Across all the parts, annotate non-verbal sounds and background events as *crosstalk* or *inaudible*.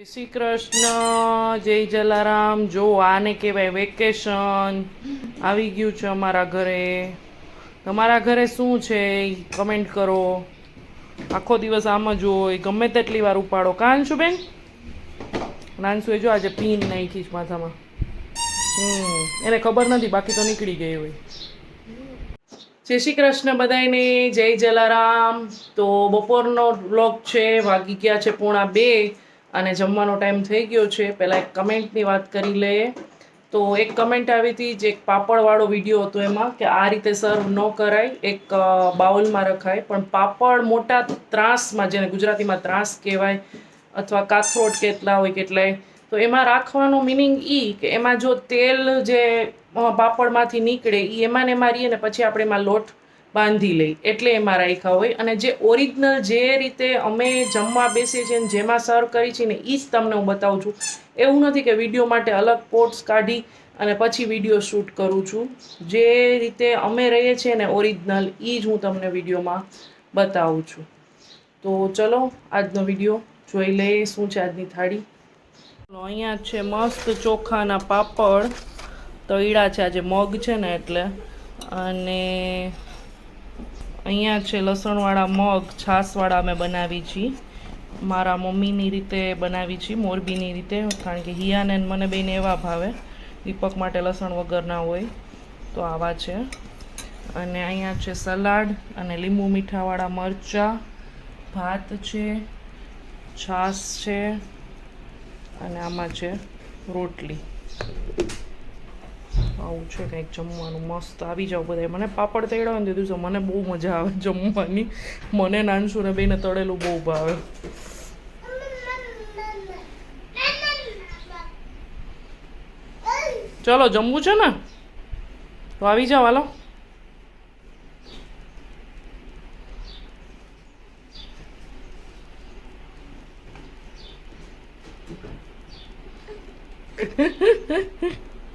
જય શ્રી કૃષ્ણ, જય જલારામ. જો આને કહેવાય વેકેશન. આવી ગયું છે અમારા ઘરે. તમારા ઘરે શું છે? કમેન્ટ કરો. આખો દિવસ આમ જ હોય. ગમે તેટલી વાર ઉપાડો. છું બેન નાનસુએ જો આજે પીન નાખી છે માથામાં. હમ. એને ખબર નથી, બાકી તો નીકળી ગઈ હોય. જય શ્રી કૃષ્ણ બધાને જય જલારામ. તો બપોરનો બ્લોગ છે. વાગી ગયા છે પોણા બે. અને જમવાનો ટાઈમ થઈ ગયો છે. પહેલાં એક કમેન્ટની વાત કરી લઈએ. તો એક કમેન્ટ આવી હતી, જે એક પાપડવાળો વીડિયો હતો એમાં, કે આ રીતે સર્વ ન કરાય. એક બાઉલમાં રખાય. પણ પાપડ મોટા ત્રાસમાં, જેને ગુજરાતીમાં ત્રાસ કહેવાય, અથવા કાથરોટ કેટલા હોય કેટલાય તો એમાં રાખવાનો મિનિંગ એ કે એમાં જો તેલ જે પાપડમાંથી નીકળે એ એમાં ને એમાં રહીએ ને પછી આપણે એમાં લોટ બાંધી લઈ. એટલે એમાં રાખ્યા હોય. અને જે ઓરિજિનલ જે રીતે અમે જમવા બેસીએ છીએ ને જેમાં સર્વ કરી છે ને એ જ તમને હું બતાવું છું. એવું નથી કે વીડિયો માટે અલગ પોટ્સ કાઢી અને પછી વીડિયો શૂટ કરું છું. જે રીતે અમે રહીએ છીએ ને ઓરિજિનલ એ જ હું તમને વિડીયોમાં બતાવું છું. તો ચલો, આજનો વીડિયો જોઈ લઈએ શું છે આજની થાળી. અહીંયા છે મસ્ત ચોખાના પાપડ. તળ્યા છે, આજે મગ છે ને એટલે. અને અહીંયા છે લસણવાળા મગ, છાશવાળા અમે બનાવી છીએ મારા મમ્મીની રીતે બનાવી છીએ મોરબીની રીતે, કારણ કે હિયાને મને બેને એવા ભાવે, દીપક માટે લસણ વગરના હોય. તો આવા છે. અને અહીંયા છે સલાડ અને લીંબુ મીઠાવાળા મરચાં, ભાત છે, છાશ છે, અને આમાં છે રોટલી. આવું છે કંઈક જમવાનું મસ્ત આવી જાવ બધા મને પાપડ હોય ને તે દિવસે મને બહુ મજા આવે જમવાની. મને નાનસુ ને બેને તળેલું બહુ ભાવે. ચલો, જમવું છે ને? તો આવી જાવ હાલો.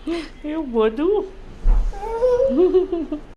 *laughs* એવું બધું?